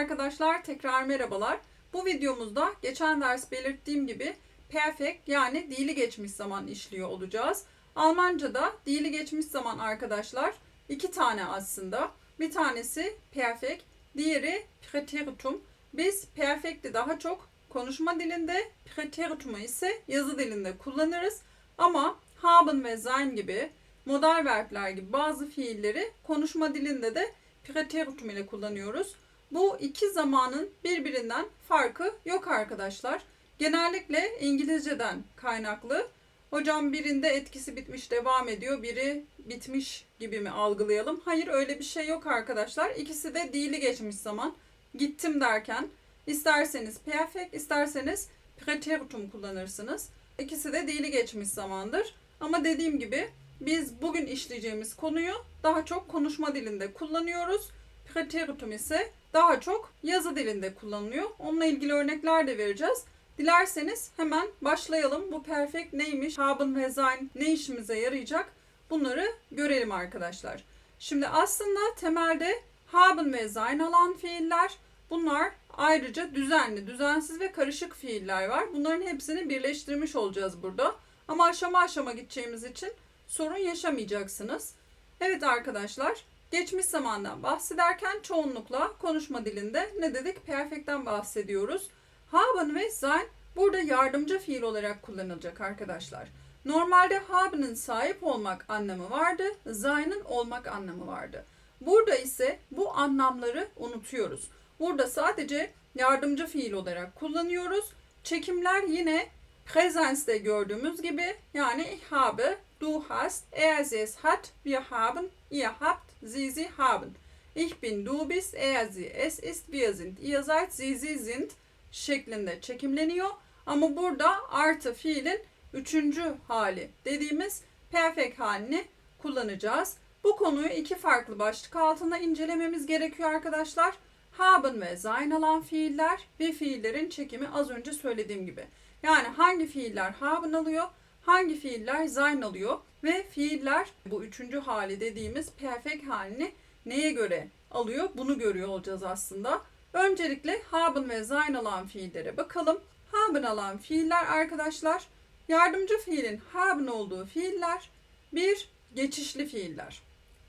arkadaşlar, tekrar merhabalar. Bu videomuzda geçen ders belirttiğim gibi perfect yani dili geçmiş zaman işliyor olacağız. Almanca'da dili geçmiş zaman arkadaşlar iki tane aslında. Bir tanesi perfect, diğeri preteritum. Biz perfect'i daha çok konuşma dilinde, preteritumu ise yazı dilinde kullanırız. Ama haben ve sein gibi modal verbler gibi bazı fiilleri konuşma dilinde de preteritum ile kullanıyoruz. Bu iki zamanın birbirinden farkı yok arkadaşlar. Genellikle İngilizceden kaynaklı. Hocam birinde etkisi bitmiş devam ediyor, biri bitmiş gibi mi algılayalım? Hayır öyle bir şey yok arkadaşlar. İkisi de dili geçmiş zaman. Gittim derken isterseniz perfect, isterseniz preteritum kullanırsınız. İkisi de dili geçmiş zamandır. Ama dediğim gibi biz bugün işleyeceğimiz konuyu daha çok konuşma dilinde kullanıyoruz. Preteritum ise daha çok yazı dilinde kullanılıyor. Onunla ilgili örnekler de vereceğiz. Dilerseniz hemen başlayalım. Bu perfect neymiş? Haben ve sein ne işimize yarayacak? Bunları görelim arkadaşlar. Şimdi aslında temelde haben ve sein alan fiiller bunlar ayrıca düzenli, düzensiz ve karışık fiiller var. Bunların hepsini birleştirmiş olacağız burada. Ama aşama aşama gideceğimiz için sorun yaşamayacaksınız. Evet arkadaşlar, geçmiş zamandan bahsederken çoğunlukla konuşma dilinde ne dedik? Perfect'ten bahsediyoruz. Haben ve sein burada yardımcı fiil olarak kullanılacak arkadaşlar. Normalde haben'ın sahip olmak anlamı vardı, sein'in olmak anlamı vardı. Burada ise bu anlamları unutuyoruz. Burada sadece yardımcı fiil olarak kullanıyoruz. Çekimler yine Präsens'te gördüğümüz gibi yani ich habe, du hast, er sie es hat, wir haben, ihr habt, sie sie haben. Ich bin, du bist, er sie es ist, wir sind, ihr seid, sie sie sind şeklinde çekimleniyor. Ama burada artı fiilin üçüncü hali dediğimiz perfect halini kullanacağız. Bu konuyu iki farklı başlık altında incelememiz gerekiyor arkadaşlar. Haben ve sein alan fiiller ve fiillerin çekimi az önce söylediğim gibi. Yani hangi fiiller haben alıyor, hangi fiiller sein alıyor ve fiiller bu üçüncü hali dediğimiz perfect halini neye göre alıyor bunu görüyor olacağız aslında. Öncelikle haben ve sein alan fiillere bakalım. Haben alan fiiller arkadaşlar yardımcı fiilin haben olduğu fiiller bir geçişli fiiller.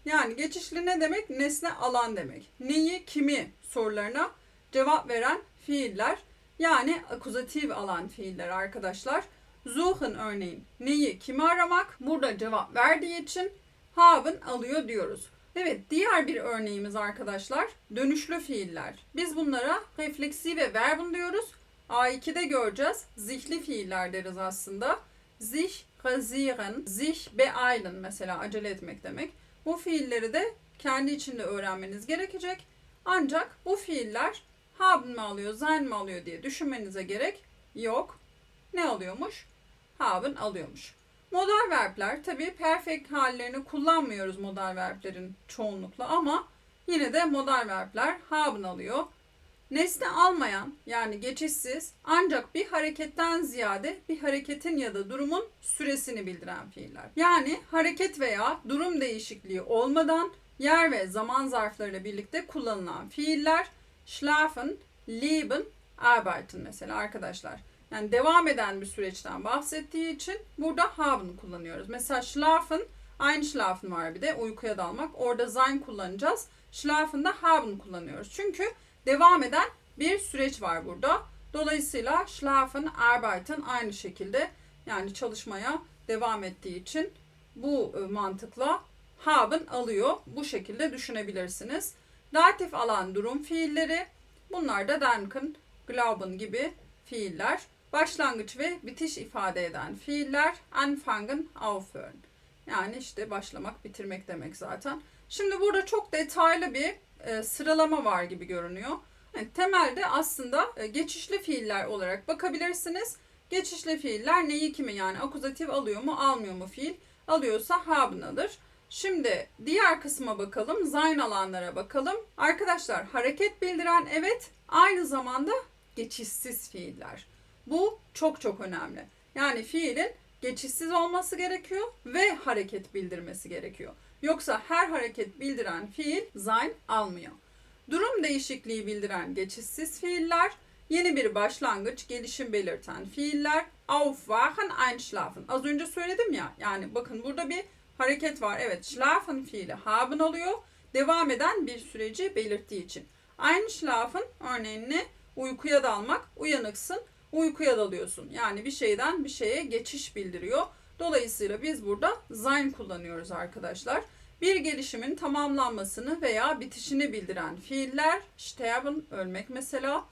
Yani geçişli ne demek? Nesne alan demek. Neyi, kimi sorularına cevap veren fiiller. Yani akuzatif alan fiiller arkadaşlar. Suchen örneğin neyi, kimi aramak. Burada cevap verdiği için haben alıyor diyoruz. Evet diğer bir örneğimiz arkadaşlar dönüşlü fiiller. Biz bunlara refleksive verbum diyoruz. A2'de göreceğiz. Zihli fiiller deriz aslında. Sich rasieren, sich beeilen mesela acele etmek demek. Bu fiilleri de kendi içinde öğrenmeniz gerekecek. Ancak bu fiiller haben mi alıyor, sein mi alıyor diye düşünmenize gerek yok. Ne alıyormuş? Haben alıyormuş. Modal verbler tabii perfect hallerini kullanmıyoruz modal verblerin çoğunlukla ama yine de modal verbler haben alıyor. Nesne almayan yani geçişsiz ancak bir hareketten ziyade bir hareketin ya da durumun süresini bildiren fiiller. Yani hareket veya durum değişikliği olmadan yer ve zaman zarflarıyla birlikte kullanılan fiiller schlafen, leben, arbeiten mesela arkadaşlar. Yani devam eden bir süreçten bahsettiği için burada haben kullanıyoruz. Mesela schlafen, einschlafen var bir de uykuya dalmak. Orada sein kullanacağız. Schlafen'da haben kullanıyoruz. Çünkü devam eden bir süreç var burada. Dolayısıyla schlafen, arbeiten aynı şekilde yani çalışmaya devam ettiği için bu e, mantıkla haben alıyor. Bu şekilde düşünebilirsiniz. Datif alan durum fiilleri. Bunlar da denken, glauben gibi fiiller. Başlangıç ve bitiş ifade eden fiiller anfangen, aufhören. Yani işte başlamak, bitirmek demek zaten. Şimdi burada çok detaylı bir e, sıralama var gibi görünüyor. Yani temelde aslında e, geçişli fiiller olarak bakabilirsiniz. Geçişli fiiller neyi kimi yani akuzatif alıyor mu almıyor mu fiil? Alıyorsa haben alır. Şimdi diğer kısma bakalım. Sein alanlara bakalım. Arkadaşlar hareket bildiren evet aynı zamanda geçişsiz fiiller. Bu çok çok önemli. Yani fiilin geçişsiz olması gerekiyor ve hareket bildirmesi gerekiyor. Yoksa her hareket bildiren fiil sein almıyor. Durum değişikliği bildiren geçişsiz fiiller, yeni bir başlangıç, gelişim belirten fiiller, aufwachen, einschlafen. Az önce söyledim ya, yani bakın burada bir hareket var. Evet, schlafen fiili haben alıyor. Devam eden bir süreci belirttiği için. Einschlafen örneğin ne? Uykuya dalmak, uyanıksın, uykuya dalıyorsun. Yani bir şeyden bir şeye geçiş bildiriyor. Dolayısıyla biz burada sein kullanıyoruz arkadaşlar. Bir gelişimin tamamlanmasını veya bitişini bildiren fiiller sterben, ölmek mesela.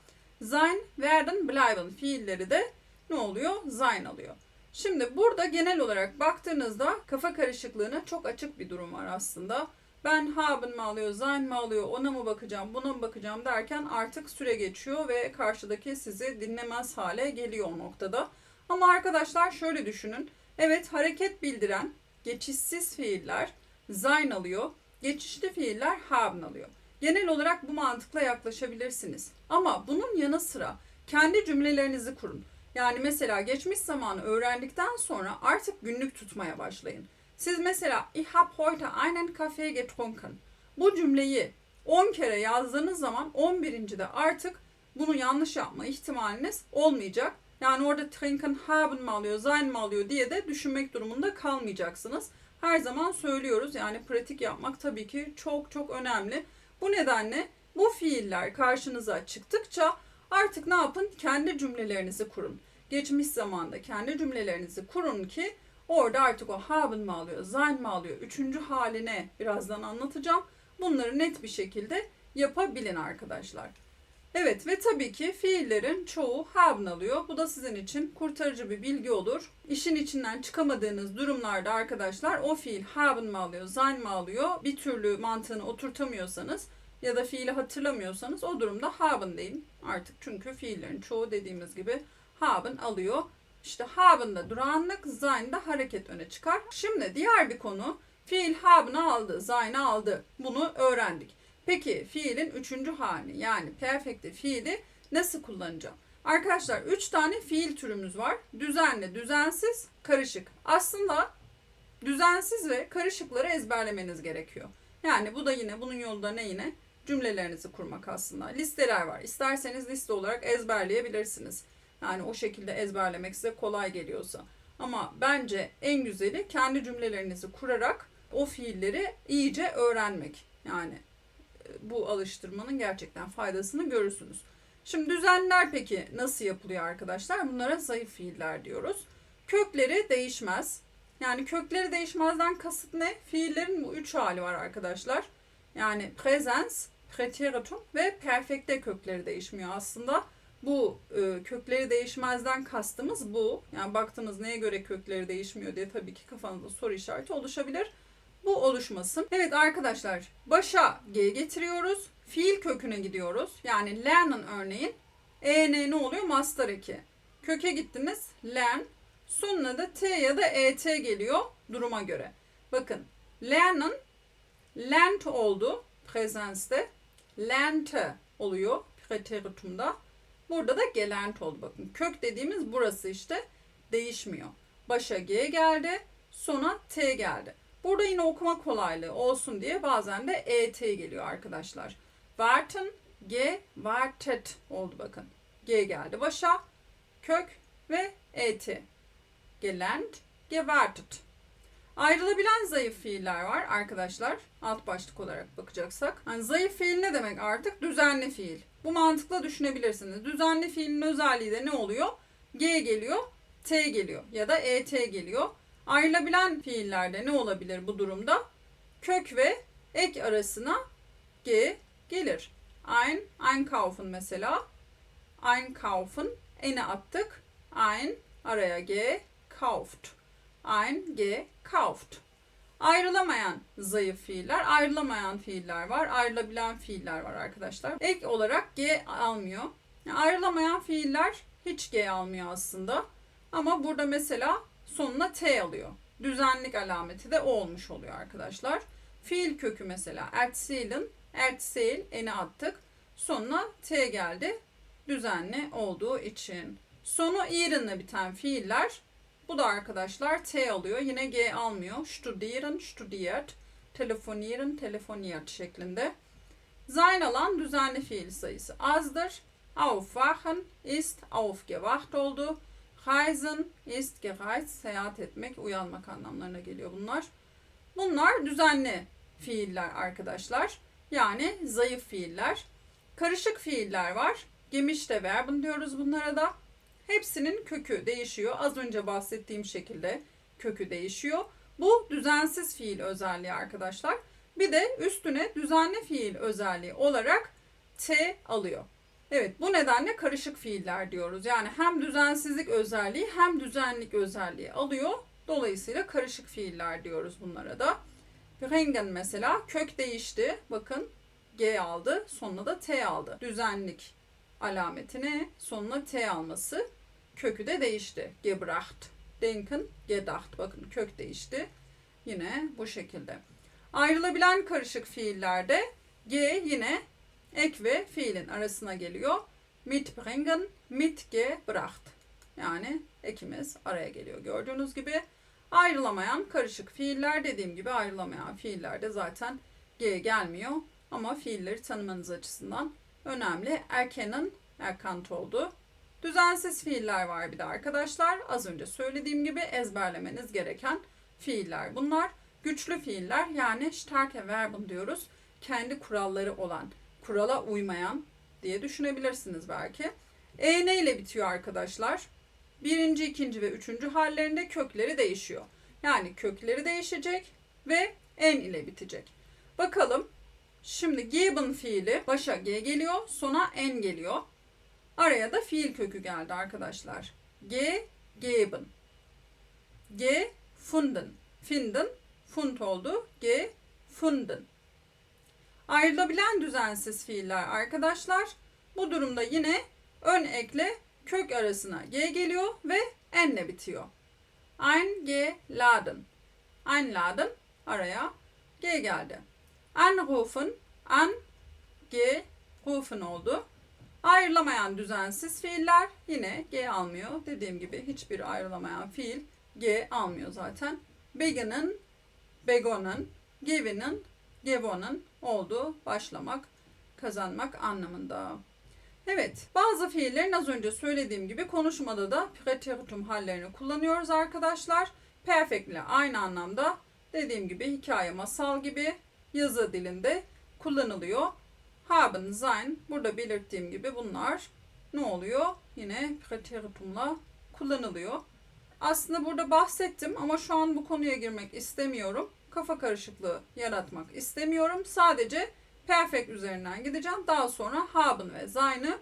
Sein, werden, bleiben fiilleri de ne oluyor? Sein alıyor. Şimdi burada genel olarak baktığınızda kafa karışıklığına çok açık bir durum var aslında. Ben haben mi alıyor, sein mi alıyor, ona mı bakacağım, buna mı bakacağım derken artık süre geçiyor ve karşıdaki sizi dinlemez hale geliyor o noktada. Ama arkadaşlar şöyle düşünün. Evet hareket bildiren geçişsiz fiiller sein alıyor. Geçişli fiiller haben alıyor. Genel olarak bu mantıkla yaklaşabilirsiniz. Ama bunun yanı sıra kendi cümlelerinizi kurun. Yani mesela geçmiş zamanı öğrendikten sonra artık günlük tutmaya başlayın. Siz mesela ich hab heute einen Kaffee getrunken. Bu cümleyi 10 kere yazdığınız zaman 11. de artık bunu yanlış yapma ihtimaliniz olmayacak. Yani orada trinken haben mi alıyor, sein mi alıyor diye de düşünmek durumunda kalmayacaksınız. Her zaman söylüyoruz yani pratik yapmak tabii ki çok çok önemli. Bu nedenle bu fiiller karşınıza çıktıkça artık ne yapın? Kendi cümlelerinizi kurun. Geçmiş zamanda kendi cümlelerinizi kurun ki orada artık o haben mi alıyor, sein mi alıyor, üçüncü haline birazdan anlatacağım. Bunları net bir şekilde yapabilin arkadaşlar. Evet ve tabii ki fiillerin çoğu haben alıyor. Bu da sizin için kurtarıcı bir bilgi olur. İşin içinden çıkamadığınız durumlarda arkadaşlar o fiil haben mi alıyor, sein mi alıyor bir türlü mantığını oturtamıyorsanız ya da fiili hatırlamıyorsanız o durumda haben deyin artık. Çünkü fiillerin çoğu dediğimiz gibi haben alıyor. İşte haben'da durağanlık, sein'da hareket öne çıkar. Şimdi diğer bir konu fiil haben'ı aldı, sein'i aldı. Bunu öğrendik. Peki fiilin üçüncü hali yani perfekte fiili nasıl kullanacağım? Arkadaşlar üç tane fiil türümüz var. Düzenli, düzensiz, karışık. Aslında düzensiz ve karışıkları ezberlemeniz gerekiyor. Yani bu da yine bunun yolu da ne yine? Cümlelerinizi kurmak aslında. Listeler var. İsterseniz liste olarak ezberleyebilirsiniz. Yani o şekilde ezberlemek size kolay geliyorsa. Ama bence en güzeli kendi cümlelerinizi kurarak o fiilleri iyice öğrenmek. Yani bu alıştırmanın gerçekten faydasını görürsünüz. Şimdi düzenler peki nasıl yapılıyor arkadaşlar? Bunlara zayıf fiiller diyoruz. Kökleri değişmez. Yani kökleri değişmezden kasıt ne? Fiillerin bu üç hali var arkadaşlar. Yani presens, preteritum ve perfekte kökleri değişmiyor aslında. Bu e, kökleri değişmezden kastımız bu. Yani baktınız neye göre kökleri değişmiyor diye tabii ki kafanızda soru işareti oluşabilir bu oluşmasın. Evet arkadaşlar başa G getiriyoruz. Fiil köküne gidiyoruz. Yani lernen örneğin EN ne oluyor? Master 2. Köke gittiniz. Len. Sonuna da T ya da ET geliyor duruma göre. Bakın lernen lent oldu presenste. Lente oluyor preteritumda. Burada da gelent oldu. Bakın kök dediğimiz burası işte değişmiyor. Başa G geldi. Sona T geldi. Burada yine okuma kolaylığı olsun diye bazen de ET geliyor arkadaşlar. Warten, G, wartet oldu bakın. G geldi başa, kök ve ET. Gelernt, gewartet. Ayrılabilen zayıf fiiller var arkadaşlar. Alt başlık olarak bakacaksak. Yani zayıf fiil ne demek artık? Düzenli fiil. Bu mantıkla düşünebilirsiniz. Düzenli fiilin özelliği de ne oluyor? G geliyor, T geliyor ya da ET geliyor. Ayrılabilen fiillerde ne olabilir bu durumda? Kök ve ek arasına G gelir. Ein, einkaufen mesela. Einkaufen, ene attık. Ein, araya G, kauft. Ein, G, kauft. Ayrılamayan zayıf fiiller, ayrılamayan fiiller var, ayrılabilen fiiller var arkadaşlar. Ek olarak G almıyor. Ayrılamayan fiiller hiç G almıyor aslında. Ama burada mesela sonuna T alıyor. Düzenlik alameti de o olmuş oluyor arkadaşlar. Fiil kökü mesela erzählen, erzähl eni attık. Sonuna T geldi. Düzenli olduğu için. Sonu iren'le biten fiiller bu da arkadaşlar T alıyor. Yine G almıyor. Studieren, studiert. Telefonieren, telefoniert şeklinde. Sein alan düzenli fiil sayısı azdır. Aufwachen ist aufgewacht oldu. Reisen ist gereist. Seyahat etmek, uyanmak anlamlarına geliyor bunlar. Bunlar düzenli fiiller arkadaşlar. Yani zayıf fiiller. Karışık fiiller var. Gemişte verben diyoruz bunlara da. Hepsinin kökü değişiyor. Az önce bahsettiğim şekilde kökü değişiyor. Bu düzensiz fiil özelliği arkadaşlar. Bir de üstüne düzenli fiil özelliği olarak T alıyor. Evet bu nedenle karışık fiiller diyoruz. Yani hem düzensizlik özelliği hem düzenlik özelliği alıyor. Dolayısıyla karışık fiiller diyoruz bunlara da. Bringen mesela kök değişti. Bakın G aldı. Sonuna da T aldı. Düzenlik alametine sonuna T alması kökü de değişti. Gebracht. Denken, gedacht. Bakın kök değişti. Yine bu şekilde. Ayrılabilen karışık fiillerde G yine ek ve fiilin arasına geliyor. Mitbringen, mitgebracht. Yani ekimiz araya geliyor. Gördüğünüz gibi ayrılamayan karışık fiiller dediğim gibi ayrılamayan fiillerde zaten G gelmiyor. Ama fiilleri tanımanız açısından önemli. Erkenin erkant oldu. Düzensiz fiiller var bir de arkadaşlar. Az önce söylediğim gibi ezberlemeniz gereken fiiller bunlar. Güçlü fiiller yani starke verben diyoruz. Kendi kuralları olan, kurala uymayan diye düşünebilirsiniz belki. E ile bitiyor arkadaşlar? Birinci, ikinci ve üçüncü hallerinde kökleri değişiyor. Yani kökleri değişecek ve en ile bitecek. Bakalım. Şimdi geben fiili başa G geliyor, sona en geliyor. Araya da fiil kökü geldi arkadaşlar. G, geben. G, funden. Finden, fund oldu. G, funden. Ayrılabilen düzensiz fiiller arkadaşlar. Bu durumda yine ön ekle kök arasına G geliyor ve N'le bitiyor. Eingeladen. Einladen araya G geldi. Anrufen, an, G, rufen oldu. Ayrılamayan düzensiz fiiller yine G almıyor. Dediğim gibi hiçbir ayrılamayan fiil G almıyor zaten. Begin'in, begonnen, gewinnen, gewonnen oldu. Başlamak, kazanmak anlamında. Evet, bazı fiillerin az önce söylediğim gibi konuşmada da preteritum hallerini kullanıyoruz arkadaşlar. Perfect ile aynı anlamda dediğim gibi hikaye, masal gibi yazı dilinde kullanılıyor. Haben, sein burada belirttiğim gibi bunlar ne oluyor? Yine preteritumla kullanılıyor. Aslında burada bahsettim ama şu an bu konuya girmek istemiyorum. Kafa karışıklığı yaratmak istemiyorum. Sadece perfect üzerinden gideceğim. Daha sonra haben ve sein'ı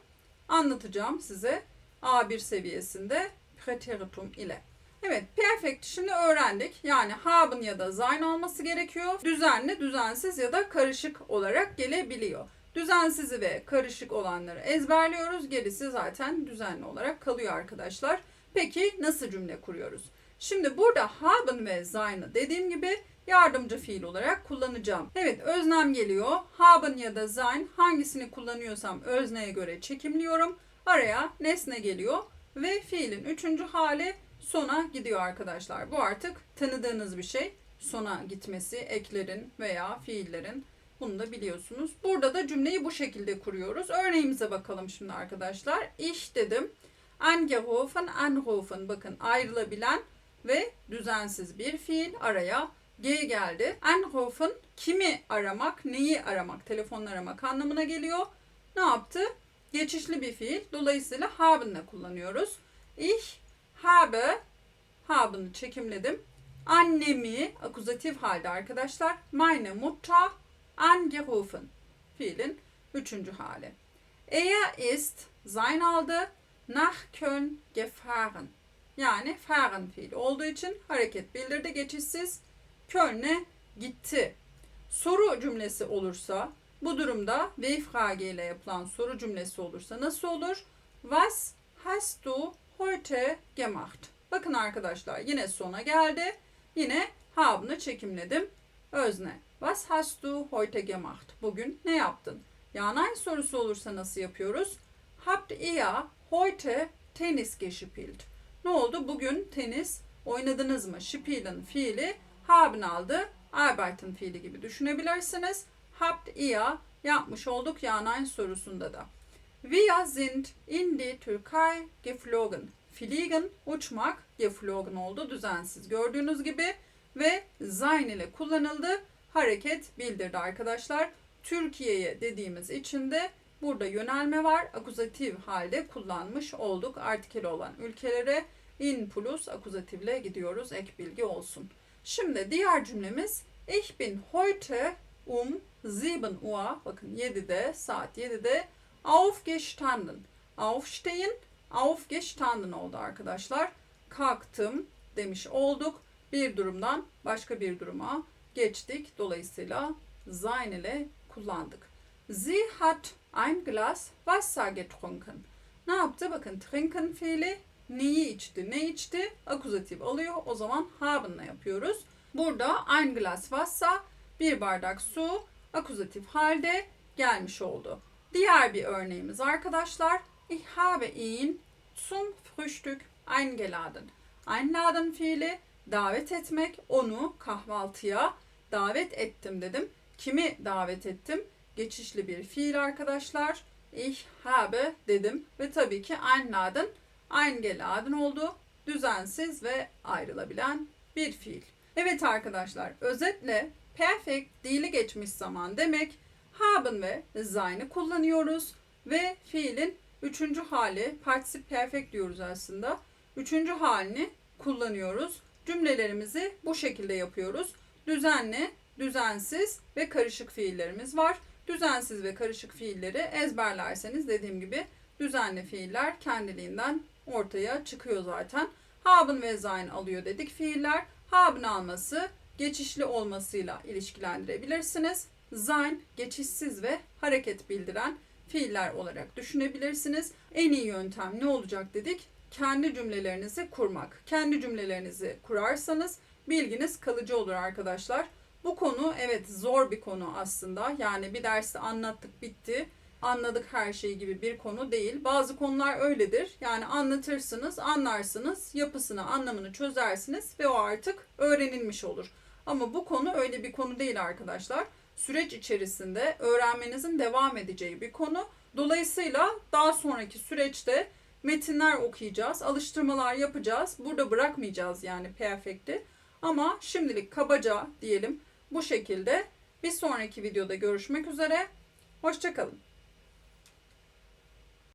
anlatacağım size A1 seviyesinde preteritum ile. Evet, perfect şimdi öğrendik. Yani haben ya da sein olması gerekiyor. Düzenli, düzensiz ya da karışık olarak gelebiliyor. Düzensizi ve karışık olanları ezberliyoruz. Gerisi zaten düzenli olarak kalıyor arkadaşlar. Peki nasıl cümle kuruyoruz? Şimdi burada haben ve sein'ı dediğim gibi yardımcı fiil olarak kullanacağım. Evet öznem geliyor. Haben ya da sein hangisini kullanıyorsam özneye göre çekimliyorum. Araya nesne geliyor ve fiilin üçüncü hali sona gidiyor arkadaşlar. Bu artık tanıdığınız bir şey. Sona gitmesi eklerin veya fiillerin bunu da biliyorsunuz. Burada da cümleyi bu şekilde kuruyoruz. Örneğimize bakalım şimdi arkadaşlar. Ich dedim. Angerufen, anrufen. Bakın ayrılabilen ve düzensiz bir fiil araya G geldi. Anrufen kimi aramak, neyi aramak, telefon aramak anlamına geliyor. Ne yaptı? Geçişli bir fiil. Dolayısıyla haben'le kullanıyoruz. Ich habe, haben'ı çekimledim. Annemi, akuzatif halde arkadaşlar. Meine Mutter angerufen. Fiilin üçüncü hali. Er ist, sein aldı. Nach Köln gefahren. Yani fahren fiili olduğu için hareket bildirdi geçişsiz. Köln'e gitti. Soru cümlesi olursa bu durumda Weifrage ile yapılan soru cümlesi olursa nasıl olur? Was hast du heute gemacht? Bakın arkadaşlar yine sona geldi. Yine haben'ı çekimledim. Özne. Was hast du heute gemacht? Bugün ne yaptın? Yani sorusu olursa nasıl yapıyoruz? Habt ihr heute Tennis gespielt? Ne oldu? Bugün tenis oynadınız mı? Spielen fiili haben aldı. Arbeiten fiili gibi düşünebilirsiniz. Habt ihr yapmış olduk Yanay sorusunda da. Wir sind in die Türkei geflogen. Fliegen uçmak, geflogen oldu düzensiz gördüğünüz gibi ve sein ile kullanıldı. Hareket bildirdi arkadaşlar. Türkiye'ye dediğimiz için de burada yönelme var. Akuzatif halde kullanmış olduk. Artikeli olan ülkelere in plus akuzatifle gidiyoruz. Ek bilgi olsun. Şimdi diğer cümlemiz Ich bin heute um 7 Uhr, bakın 7'de, saat 7'de aufgestanden. Aufstehen, aufgestanden oldu arkadaşlar. Kalktım demiş olduk. Bir durumdan başka bir duruma geçtik. Dolayısıyla sein ile kullandık. Sie hat ein Glas Wasser getrunken. Ne yaptı? Bakın trinken fiili neyi içti? Ne içti? Akuzatif alıyor. O zaman haben'la yapıyoruz. Burada ein Glas Wasser, bir bardak su, akuzatif halde gelmiş oldu. Diğer bir örneğimiz arkadaşlar. Ich habe ihn zum Frühstück eingeladen. Einladen fiili davet etmek, onu kahvaltıya davet ettim dedim. Kimi davet ettim? Geçişli bir fiil arkadaşlar. Ich habe dedim ve tabii ki einladen, eingeladen oldu. Düzensiz ve ayrılabilen bir fiil. Evet arkadaşlar, özetle perfect dili geçmiş zaman demek haben ve sein'i kullanıyoruz ve fiilin üçüncü hali particip perfect diyoruz aslında. Üçüncü halini kullanıyoruz. Cümlelerimizi bu şekilde yapıyoruz. Düzenli, düzensiz ve karışık fiillerimiz var. Düzensiz ve karışık fiilleri ezberlerseniz dediğim gibi düzenli fiiller kendiliğinden ortaya çıkıyor zaten. Haben ve sein alıyor dedik fiiller. Haben alması geçişli olmasıyla ilişkilendirebilirsiniz. Sein geçişsiz ve hareket bildiren fiiller olarak düşünebilirsiniz. En iyi yöntem ne olacak dedik? Kendi cümlelerinizi kurmak. Kendi cümlelerinizi kurarsanız bilginiz kalıcı olur arkadaşlar. Bu konu evet zor bir konu aslında. Yani bir derste anlattık bitti. Anladık her şeyi gibi bir konu değil. Bazı konular öyledir. Yani anlatırsınız, anlarsınız, yapısını, anlamını çözersiniz ve o artık öğrenilmiş olur. Ama bu konu öyle bir konu değil arkadaşlar. Süreç içerisinde öğrenmenizin devam edeceği bir konu. Dolayısıyla daha sonraki süreçte metinler okuyacağız, alıştırmalar yapacağız. Burada bırakmayacağız yani perfect'i. Ama şimdilik kabaca diyelim bu şekilde. Bir sonraki videoda görüşmek üzere. Hoşçakalın.